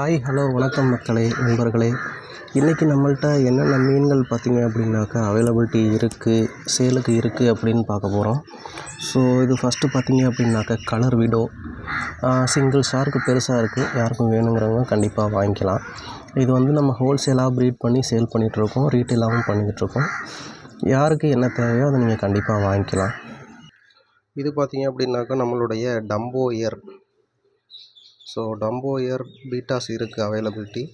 Hi hello வணக்கம் மக்களே நண்பர்களே. இன்றைக்கி நம்மள்ட்ட என்னென்ன மீன்கள் பார்த்திங்க அப்படின்னாக்கா அவைலபிலிட்டி இருக்குது சேலுக்கு இருக்குது அப்படின்னு பார்க்க போகிறோம் ஸோ இது ஃபஸ்ட்டு பார்த்திங்க அப்படின்னாக்கா கலர் விடோ சிங்கிள் ஷார்க்கு பெருசாக இருக்குது யாருக்கும் வேணுங்கிறவங்க கண்டிப்பாக வாங்கிக்கலாம். இது வந்து நம்ம ஹோல்சேலாக ப்ரீட் பண்ணி சேல் பண்ணிகிட்ருக்கோம் ரீட்டெயிலாகவும் பண்ணிக்கிட்டுருக்கோம். யாருக்கு என்ன தேவையோ அதை நீங்கள் கண்டிப்பாக வாங்கிக்கலாம். இது பார்த்திங்க அப்படின்னாக்கா நம்மளுடைய Dumbo ear so Dumbo ear bettas இருக்குது அவைலபிலிட்டி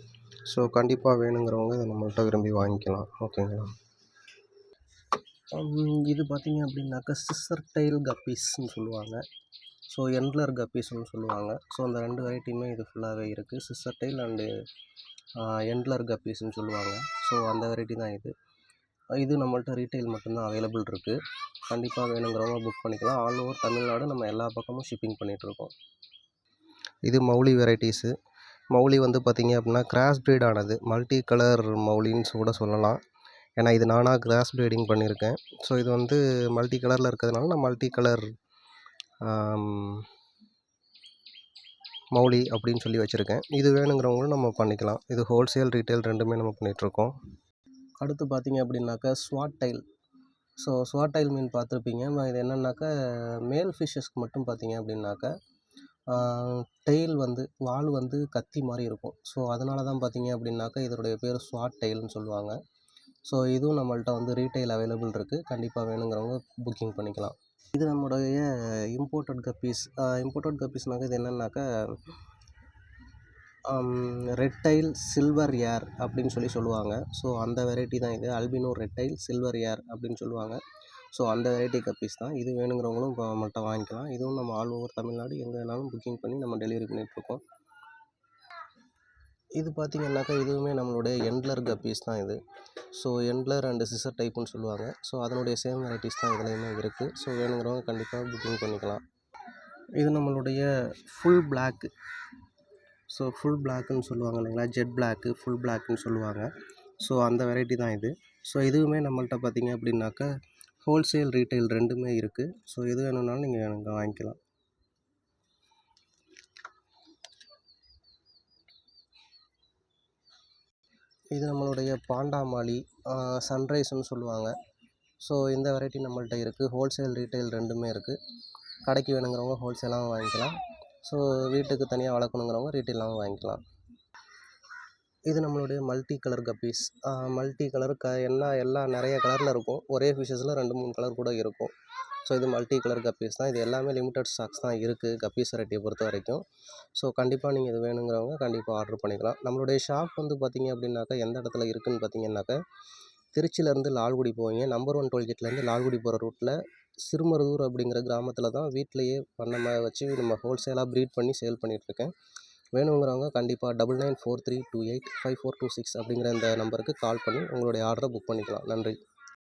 ஸோ கண்டிப்பாக வேணுங்கிறவங்க இதை நம்மள்கிட்ட விரும்பி வாங்கிக்கலாம். ஓகேங்களா? இது பார்த்திங்க அப்படின்னாக்கா சிஸ்டர் டைல் கப்பீஸ்ன்னு சொல்லுவாங்க. ஸோ எண்ட்லர் கப்பீஸ்னு சொல்லுவாங்க. ஸோ அந்த ரெண்டு வெரைட்டியுமே இது ஃபுல்லாகவே இருக்குது சிஸ்டர் டைல் அண்டு எண்ட்லர் கப்பீஸ்ன்னு சொல்லுவாங்க. ஸோ அந்த வெரைட்டி தான் இது. இது நம்மள்ட்ட ரீட்டைல் மட்டும்தான் அவைலபிள் இருக்குது கண்டிப்பாக வேணுங்கிறவங்க புக் பண்ணிக்கலாம். ஆல் ஓவர் தமிழ்நாடு நம்ம எல்லா பக்கமும் ஷிப்பிங் பண்ணிகிட்ருக்கோம் இது மௌலி வெரைட்டிஸு. மௌலி வந்து பார்த்திங்க அப்படின்னா கிராஸ் ப்ரீடானது ஆனது. மல்டி கலர் மௌலின்னு கூட சொல்லலாம். ஏன்னா இது நானாக கிராஸ் ப்ரீடிங் பண்ணியிருக்கேன். ஸோ இது வந்து மல்டி கலரில் இருக்கிறதுனால நான் மல்டி கலர் மௌலி அப்படின்னு சொல்லி வச்சுருக்கேன். இது வேணுங்கிறவங்களும் நம்ம பண்ணிக்கலாம். இது ஹோல்சேல் ரீட்டைல் ரெண்டுமே நம்ம பண்ணிகிட்ருக்கோம் அடுத்து பார்த்தீங்க அப்படின்னாக்கா swordtail. So swordtail மீன் பார்த்துருப்பீங்க. இது என்னென்னாக்கா மேல் ஃபிஷ்ஷஸ்க்கு மட்டும் பார்த்தீங்க அப்படின்னாக்கா டெயில் வந்து வால் வந்து கத்தி மாதிரி இருக்கும். ஸோ அதனால தான் பார்த்தீங்க அப்படின்னாக்கா இதனுடைய பேர் ஸ்வாட் டெயில்னு சொல்லுவாங்க. ஸோ இதுவும் நம்மள்ட்ட வந்து ரீட்டைல் அவைலபிள் இருக்குது கண்டிப்பாக வேணுங்கிறவங்க புக்கிங் பண்ணிக்கலாம். இது நம்முடைய இம்போர்ட்டட் கப்பீஸ் இம்போர்ட்டட் கப்பீஸ்னாக்க இது என்னென்னாக்கா ரெட் டைல் சில்வர் ஏர் அப்படின்னு சொல்லி சொல்லுவாங்க. ஸோ அந்த வெரைட்டி தான் இது. Albino red tail silver ear அப்படின்னு சொல்லுவாங்க. ஸோ அந்த வெரைட்டி கப்பீஸ் தான். இது வேணுங்கிறவங்களும் இப்போ நம்மள்கிட்ட வாங்கிக்கலாம். இதுவும் நம்ம ஆல் ஓவர் தமிழ்நாடு எங்கே வேணாலும் புக்கிங் பண்ணி நம்ம டெலிவரி பண்ணிகிட்ருக்கோம் இது பார்த்திங்கனாக்கா இதுவுமே நம்மளுடைய எண்ட்லர் கப்பீஸ் தான் இது. ஸோ எண்ட்லர் அண்டு சிசர் டைப்புன்னு சொல்லுவாங்க. ஸோ அதனுடைய சேம் வெரைட்டிஸ் தான் இதுலேயுமே இருக்குது ஸோ வேணுங்கிறவங்க கண்டிப்பாக புக்கிங் பண்ணிக்கலாம். இது நம்மளுடைய ஃபுல் பிளாக்கு ஸோ ஃபுல் பிளாக்குன்னு சொல்லுவாங்க இல்லைங்களா? ஜெட் பிளாக்கு ஃபுல் பிளாக்குன்னு சொல்லுவாங்க. ஸோ அந்த வெரைட்டி தான் இது. ஸோ இதுவுமே நம்மள்ட்ட பார்த்தீங்க அப்படின்னாக்கா ஹோல்சேல் ரீட்டைல் ரெண்டுமே இருக்குது ஸோ எது வேணும்னாலும் நீங்கள் எனக்கு வாங்கிக்கலாம். இது நம்மளுடைய பாண்டாமாலி சன்ரைஸ்னு சொல்லுவாங்க. ஸோ இந்த வெரைட்டி நம்மள்கிட்ட இருக்குது ஹோல்சேல் ரீட்டைல் ரெண்டுமே இருக்குது கடைக்கு வேணுங்கிறவங்க ஹோல்சேலாகவும் வாங்கிக்கலாம். ஸோ வீட்டுக்கு தனியாக வளர்க்கணுங்கிறவங்க ரீட்டைலாகவும் வாங்கிக்கலாம். இது நம்மளுடைய multi colour guppies multi colour க என்ன எல்லாம் நிறைய கலரில் இருக்கும். ஒரே ஃபிஷஸில் ரெண்டு மூணு கலர் கூட இருக்கும். ஸோ இது மல்டி கலர் கப்பீஸ் தான். இது எல்லாமே லிமிட்டட் ஸ்டாக்ஸ் தான் இருக்குது கப்பீஸ் வெரைட்டியை பொறுத்த வரைக்கும். ஸோ கண்டிப்பாக நீங்கள் இது வேணுங்கிறவங்க கண்டிப்பாக ஆர்டர் பண்ணிக்கலாம். நம்மளுடைய ஷாப் வந்து பார்த்தீங்க அப்படின்னாக்கா எந்த இடத்துல இருக்குதுன்னு பார்த்தீங்கன்னாக்கா திருச்சியிலேருந்து லால்குடி போவீங்க. நம்பர் ஒன் டோல்கேட்லேருந்து லால்குடி போகிற ரூட்டில் சிறுமருதூர் அப்படிங்கிற கிராமத்தில் தான் வீட்டிலையே பண்ணை வச்சு நம்ம ஹோல்சேலாக ப்ரீட் பண்ணி சேல் பண்ணிகிட்ருக்கேன் வேணுங்கிறவங்க கண்டிப்பாக double nine four three two eight five four two six அப்படிங்கிற இந்த நம்பருக்கு கால் பண்ணி உங்களுடைய ஆர்டரை புக் பண்ணிக்கலாம். நன்றி.